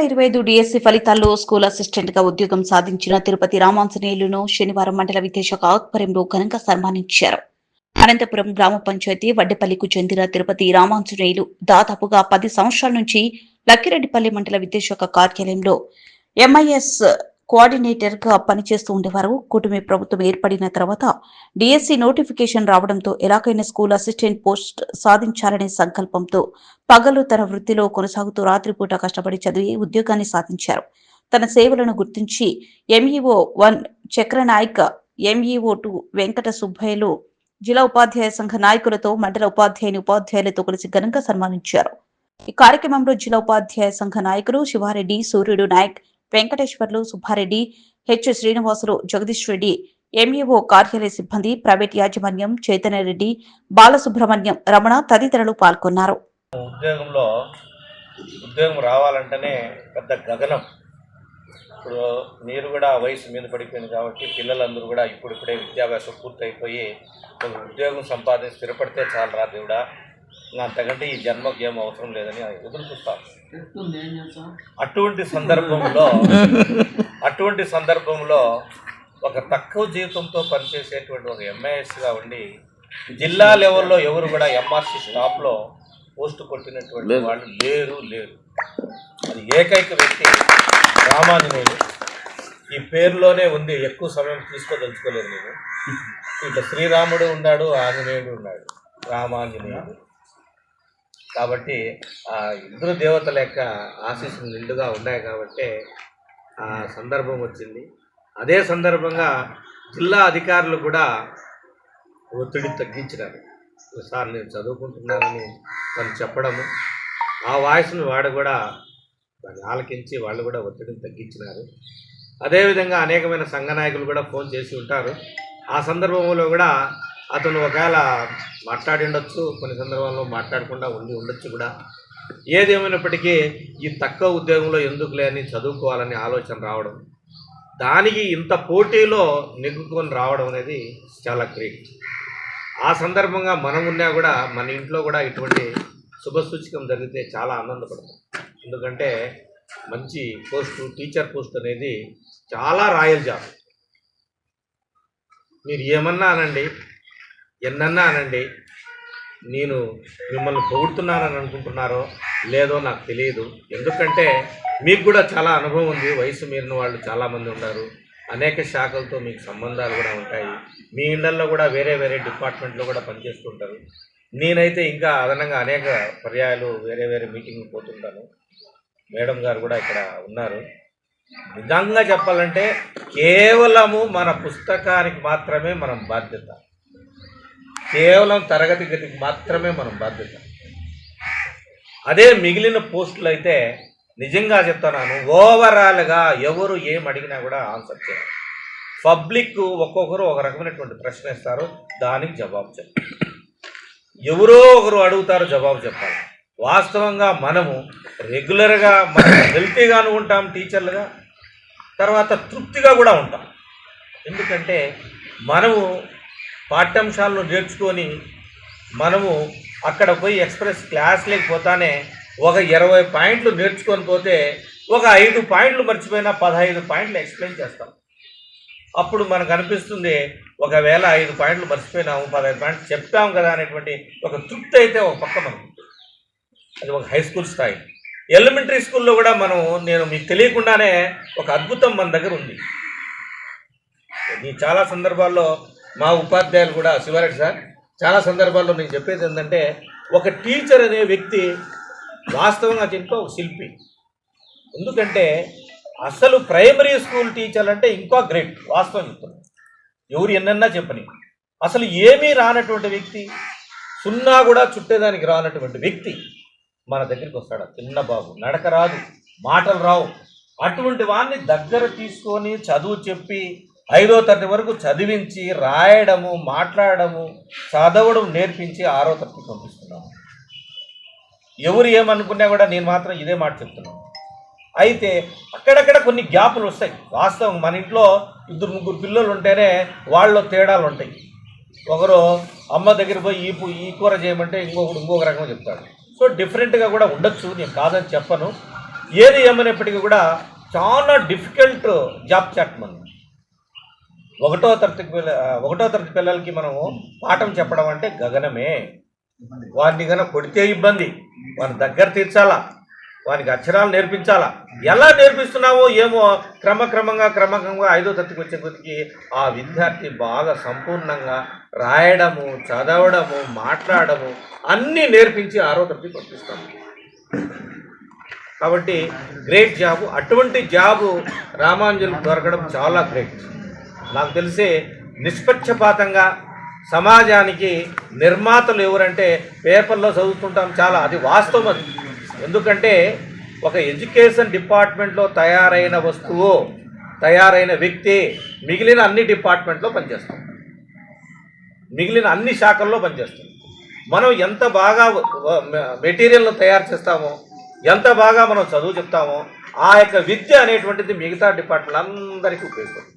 వేల ఇరవై ఐదు డిఎస్సి ఫలితాల్లో స్కూల్ అసిస్టెంట్గా ఉద్యోగం సాధించిన తిరుపతి రామాంజనేయులను శనివారం మండల విద్యాశాఖ ఆధ్వర్యంలో ఘనంగా సన్మానించారు. అనంతపురం గ్రామ పంచాయతీ వడ్డెపల్లికు చెందిన తిరుపతి రామాంజనేయులు దాదాపుగా పది సంవత్సరాల నుంచి లక్కిరెడ్డిపల్లి మండల విద్యాశాఖ కార్యాలయంలో ఎంఐఎస్ కోఆర్డినేటర్గా పనిచేస్తూ ఉండేవారు. కూటమి ప్రభుత్వం ఏర్పడిన తర్వాత డిఎస్సి నోటిఫికేషన్ రావడంతో ఎలాగైనా స్కూల్ అసిస్టెంట్ పోస్ట్ సాధించాలనే సంకల్పంతో పగలు తన వృత్తిలో కొనసాగుతూ రాత్రిపూట కష్టపడి చదివి ఉద్యోగాన్ని సాధించారు. తన సేవలను గుర్తించి MEO one Chakranayak MEO two Venkata సుబ్బయ్యలు జిల్లా ఉపాధ్యాయ సంఘ నాయకులతో మండల ఉపాధ్యాయుని ఉపాధ్యాయులతో కలిసి ఘనంగా సన్మానించారు. ఈ కార్యక్రమంలో జిల్లా ఉపాధ్యాయ సంఘ నాయకులు శివారెడ్డి సూర్యుడు నాయక్ వెంకటేశ్వర్లు సుబ్బారెడ్డి హెచ్. శ్రీనివాసులు జగదీష్ రెడ్డి ఎంఈఓ కార్యాలయ సిబ్బంది ప్రైవేట్ యాజమాన్యం చైతన్య రెడ్డి బాలసుబ్రహ్మణ్యం రమణ తదితరులు పాల్గొన్నారు. ఉద్యోగంలో ఉద్యోగం రావాలంటేనే పెద్ద గగనం. ఇప్పుడు మీరు కూడా వయసు మీద పడిపోయింది కాబట్టి పిల్లలందరూ కూడా ఇప్పుడిప్పుడే విద్యాభ్యాసం పూర్తయిపోయి ఉద్యోగం సంపాదించి స్థిరపడితే చాలు రా దేవుడా? అంతకంటే ఈ జన్మకి ఏం అవసరం లేదని ఎదురు చూస్తాం అటువంటి సందర్భంలో అటువంటి సందర్భంలో ఒక తక్కువ జీవితంతో పనిచేసేటువంటి ఒక ఎంఐఎస్గా ఉండి జిల్లా లెవెల్లో ఎవరు కూడా ఎంఆర్సి స్టాఫ్లో పోస్ట్ కొట్టినటువంటి వాళ్ళు లేరు లేరు. అది ఏకైక వ్యక్తి రామాంజనేయులు ఈ పేరులోనే ఉంది ఎక్కువ సమయం తీసుకోదలుచుకోలేదు నేను. ఇట్లా శ్రీరాముడు ఉన్నాడు ఆంజనేయుడు ఉన్నాడు రామాంజనేయుడు. కాబట్టి ఆ ఇద్దరు దేవతల యొక్క ఆశీస్సులు నిండుగా ఉన్నాయి కాబట్టి ఆ సందర్భం వచ్చింది. అదే సందర్భంగా జిల్లా అధికారులు కూడా ఒత్తిడి తగ్గించినారు. సార్ నేను చదువుకుంటున్నానని తను చెప్పడము ఆ వాయిస్ను వాడు కూడా దాన్ని ఆలకించి వాళ్ళు కూడా ఒత్తిడిని తగ్గించినారు. అదేవిధంగా అనేకమైన సంఘ నాయకులు కూడా ఫోన్ చేసి ఉంటారు. ఆ సందర్భంలో కూడా అతను ఒకవేళ మాట్లాడి ఉండొచ్చు కొన్ని సందర్భాల్లో మాట్లాడకుండా ఉండి ఉండొచ్చు కూడా. ఏదేమైనప్పటికీ ఈ తక్కువ ఉద్యోగంలో ఎందుకు లేని చదువుకోవాలని ఆలోచన రావడం దానికి ఇంత పోటీలో నెగ్గుకొని రావడం అనేది చాలా గ్రేట్. ఆ సందర్భంగా మనం ఉన్నా కూడా మన ఇంట్లో కూడా ఇటువంటి శుభసూచకం జరిగితే చాలా ఆనందపడతాం. ఎందుకంటే మంచి పోస్టు టీచర్ పోస్ట్ అనేది చాలా రాయల్ జాబ్. మీరు ఏమన్నా అనండి ఎన్నన్నా అనండి నేను మిమ్మల్ని పొగుడుతున్నానని అనుకుంటున్నారో లేదో నాకు తెలియదు. ఎందుకంటే మీకు కూడా చాలా అనుభవం ఉంది వయసు మీరిన వాళ్ళు చాలామంది ఉన్నారు. అనేక శాఖలతో మీకు సంబంధాలు కూడా ఉంటాయి. మీ ఇళ్ళలో కూడా వేరే వేరే డిపార్ట్మెంట్లో కూడా పనిచేస్తుంటారు నేనైతే ఇంకా అదనంగా అనేక పర్యాయాలు వేరే వేరే మీటింగ్లు పోతుంటాను. మేడం గారు కూడా ఇక్కడ ఉన్నారు. నిజంగా చెప్పాలంటే కేవలము మన పుస్తకానికి మాత్రమే మనం బాధ్యత. కేవలం తరగతి గదికి మాత్రమే మనం బాధ్యత. అదే మిగిలిన పోస్టులు అయితే నిజంగా చెప్తున్నాను ఓవరాల్గా ఎవరు ఏం అడిగినా కూడా ఆన్సర్ చేయాలి పబ్లిక్ ఒక్కొక్కరు ఒక రకమైనటువంటి ప్రశ్న ఇస్తారు దానికి జవాబు చెప్పాలి ఎవరో ఒకరు అడుగుతారు జవాబు చెప్పాలి. వాస్తవంగా మనము రెగ్యులర్గా మనం హెల్తీగాను ఉంటాం టీచర్లుగా తర్వాత తృప్తిగా కూడా ఉంటాం. ఎందుకంటే మనము పాఠ్యాంశాలను నేర్చుకొని మనము అక్కడ పోయి ఎక్స్ప్రెస్ క్లాస్ లేకపోతానే ఒక ఇరవై పాయింట్లు నేర్చుకొని పోతే ఒక ఐదు పాయింట్లు మర్చిపోయినా పదహైదు పాయింట్లు ఎక్స్ప్లెయిన్ చేస్తాం. అప్పుడు మనకు అనిపిస్తుంది ఒకవేళ ఐదు పాయింట్లు మర్చిపోయినాము పదహైదు పాయింట్లు చెప్తాం కదా అనేటువంటి ఒక తృప్తి అయితే ఒక పక్క మనకు అది ఒక హై స్కూల్ స్థాయి. ఎలిమెంటరీ స్కూల్లో కూడా మనం నేను మీకు తెలియకుండానే ఒక అద్భుతం మన దగ్గర ఉంది. ఈ చాలా సందర్భాల్లో మా ఉపాధ్యాయులు కూడా శివారెడ్డి సార్ చాలా సందర్భాల్లో నేను చెప్పేది ఏంటంటే ఒక టీచర్ అనే వ్యక్తి వాస్తవంగా దీంట్లో ఒక శిల్పి. ఎందుకంటే అసలు ప్రైమరీ స్కూల్ టీచర్ అంటే ఇంకా గ్రేట్ వాస్తవం చెప్తున్నాను ఎవరు ఎన్నన్నా చెప్పని. అసలు ఏమీ రానటువంటి వ్యక్తి సున్నా కూడా చుట్టేదానికి రానటువంటి వ్యక్తి మన దగ్గరికి వస్తాడు? చిన్న బాబు నడక రాదు మాటలు రావు. అటువంటి వాడిని దగ్గర తీసుకొని చదువు చెప్పి ఐదో తరగతి వరకు చదివించి రాయడము మాట్లాడము చదవడం నేర్పించి ఆరో తరగతి పంపిస్తున్నాము. ఎవరు ఏమనుకున్నా కూడా నేను మాత్రం ఇదే మాట చెప్తున్నాను. అయితే అక్కడక్కడ కొన్ని గ్యాపులు వస్తాయి. వాస్తవం మన ఇంట్లో ఇద్దరు ముగ్గురు పిల్లలు ఉంటేనే వాళ్ళలో తేడాలు ఉంటాయి. ఒకరు అమ్మ దగ్గర పోయి ఈ ఈ కూర చేయమంటే ఇంకొకడు ఇంకొక రకంగా చెప్తాడు. సో డిఫరెంట్గా కూడా ఉండొచ్చు నేను కాదని చెప్పను. ఏది ఏమైనప్పటికీ కూడా చాలా డిఫికల్ట్ జాబ్ చాట్మన్ ఒకటో తరగతి పిల్ల ఒకటో తరగతి పిల్లలకి మనము పాఠం చెప్పడం అంటే గగనమే. వారిని కనుక కొడితే ఇబ్బంది. వారి దగ్గర తీర్చాలా? వారికి అక్షరాలు నేర్పించాలా? ఎలా నేర్పిస్తున్నావో ఏమో క్రమక్రమంగా క్రమక్రమంగా ఐదో తరగతికి వచ్చే కొద్దికి ఆ విద్యార్థి బాగా సంపూర్ణంగా రాయడము చదవడము మాట్లాడము అన్నీ నేర్పించి ఆరో తరగతి పంపిస్తాము కాబట్టి గ్రేట్ జాబు. అటువంటి జాబు రామాంజలి దొరకడం చాలా గ్రేట్. నాకు తెలిసి నిష్పక్షపాతంగా సమాజానికి నిర్మాతలు ఎవరంటే పేపర్లో చదువుతుంటాం చాలా అది వాస్తవం అది. ఎందుకంటే ఒక ఎడ్యుకేషన్ డిపార్ట్మెంట్లో తయారైన వస్తువు తయారైన వ్యక్తి మిగిలిన అన్ని డిపార్ట్మెంట్లో పనిచేస్తాం మిగిలిన అన్ని శాఖల్లో పనిచేస్తాం మనం ఎంత బాగా మెటీరియల్ను తయారు చేస్తామో ఎంత బాగా మనం చదువు చెప్తామో ఆ యొక్క విద్య అనేటువంటిది మిగతా డిపార్ట్మెంట్ అందరికీ ఉపయోగపడుతుంది.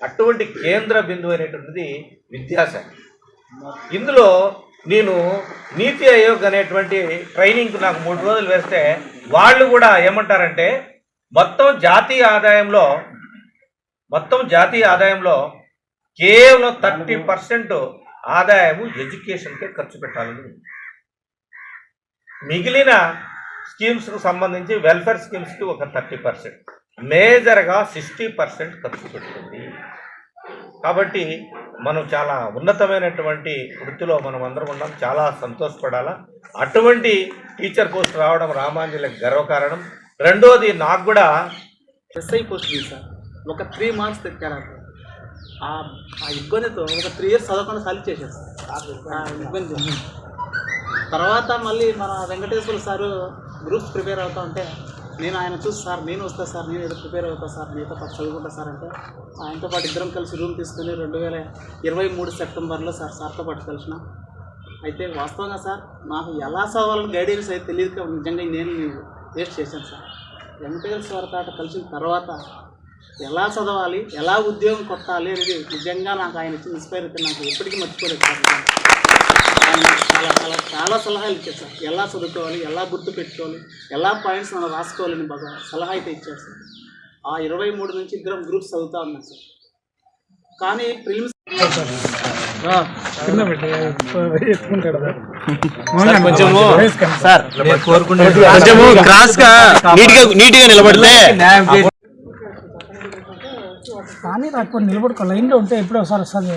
అటువంటి కేంద్ర బిందువు అనేటువంటిది విద్యాశాఖ. ఇందులో నేను నీతి ఆయోగ్ అనేటువంటి ట్రైనింగ్ నాకు మూడు రోజులు వేస్తే వాళ్ళు కూడా ఏమంటారంటే మొత్తం జాతీయ ఆదాయంలో మొత్తం జాతీయ ఆదాయంలో కేవలం థర్టీ పర్సెంట్ ఆదాయము ఎడ్యుకేషన్కే ఖర్చు పెట్టాలని మిగిలిన స్కీమ్స్కు సంబంధించి వెల్ఫేర్ స్కీమ్స్కి ఒక థర్టీ పర్సెంట్. మేజర్గా సిక్స్టీ పర్సెంట్ ఖర్చు పెడుతుంది. కాబట్టి మనం చాలా ఉన్నతమైనటువంటి వృత్తిలో మనం అందరం ఉన్నాం. చాలా సంతోషపడాలా? అటువంటి టీచర్ పోస్ట్ రావడం రామాంజలి గర్వకారణం. రెండోది నాకు కూడా ఎస్ఐ పోస్ట్ ఉంది సార్. ఒక త్రీ మార్క్స్ తెచ్చారు ఆ ఇబ్బందితో ఒక త్రీ ఇయర్స్ చదవకుండా సాలి చేసేస్తాను ఆ ఇబ్బంది. తర్వాత మళ్ళీ మన వెంకటేశ్వర సారు గ్రూప్స్ ప్రిపేర్ అవుతా ఉంటే నేను ఆయన చూసి సార్ నేను వస్తా సార్ నేను ఏదో ప్రిపేర్ అవుతా సార్ మీతో పాటు చదువుకుంటా సార్ అంటే ఆయనతో పాటు ఇద్దరం కలిసి రూమ్ తీసుకుని రెండు వేల ఇరవై మూడు సెప్టెంబర్లో సార్ సార్తో పాటు కలిసిన. అయితే వాస్తవంగా సార్ నాకు ఎలా చదవాలని గైడెన్స్ అయితే తెలియదు నిజంగా నేను వేస్ట్ చేశాను సార్. వెంకటేశ్వర సార్ తాట కలిసిన తర్వాత ఎలా చదవాలి ఎలా ఉద్యోగం కొట్టాలి అనేది నిజంగా నాకు ఆయన ఇచ్చిన ఇన్స్పైర్ అయితే నాకు ఎప్పటికీ మర్చిపోలేదు సార్ ఆయన చాలా చాలా చాలా సలహాలు ఇచ్చారు సార్ ఎలా చదువుకోవాలి ఎలా గుర్తు పెట్టుకోవాలి ఎలా పాయింట్స్ మనం రాసుకోవాలని బాగా సలహా అయితే ఇచ్చారు సార్ ఆ ఇరవై మూడు నుంచి ఇద్దరం గ్రూప్స్ చదువుతా ఉన్నాం సార్. కానీ ప్రిలిమ్స్ కొంచెము సార్ కొంచెము క్రాస్గా నీట్గా నీట్గా నిలబడితే కానీ నాకు నిలబడుకో లైన్లో ఉంటే ఎప్పుడో ఒకసారి వస్తుంది.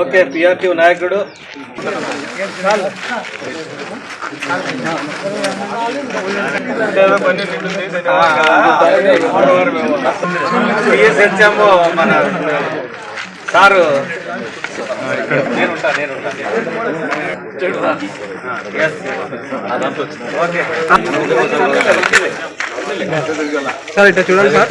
ఓకే పిఆర్టీ నాయకుడు. పిఎస్హెచ్ఎం మన సారు నేనుంటా నేనుంటా ఓకే సార్. ఇట్లా చూడండి సార్.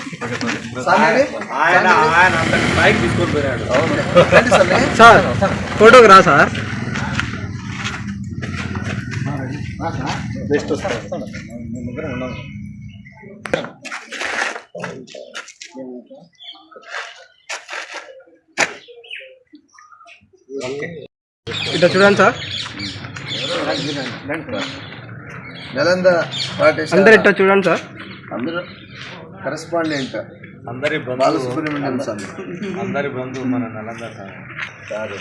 ఆయన ఆయన అంత స్థాయికి తీసుకొని పోయినాడు. సార్ ఫోటోకి రా సార్. ఇట్లా చూడండి సార్. నలంద అందరు ఇట్లా చూడండి సార్. అందరూ కరెస్పాండెంట్. అందరి బాలసుబ్రహ్మణ్యం స్వామి అందరి బంధువు మన నలంద సార్.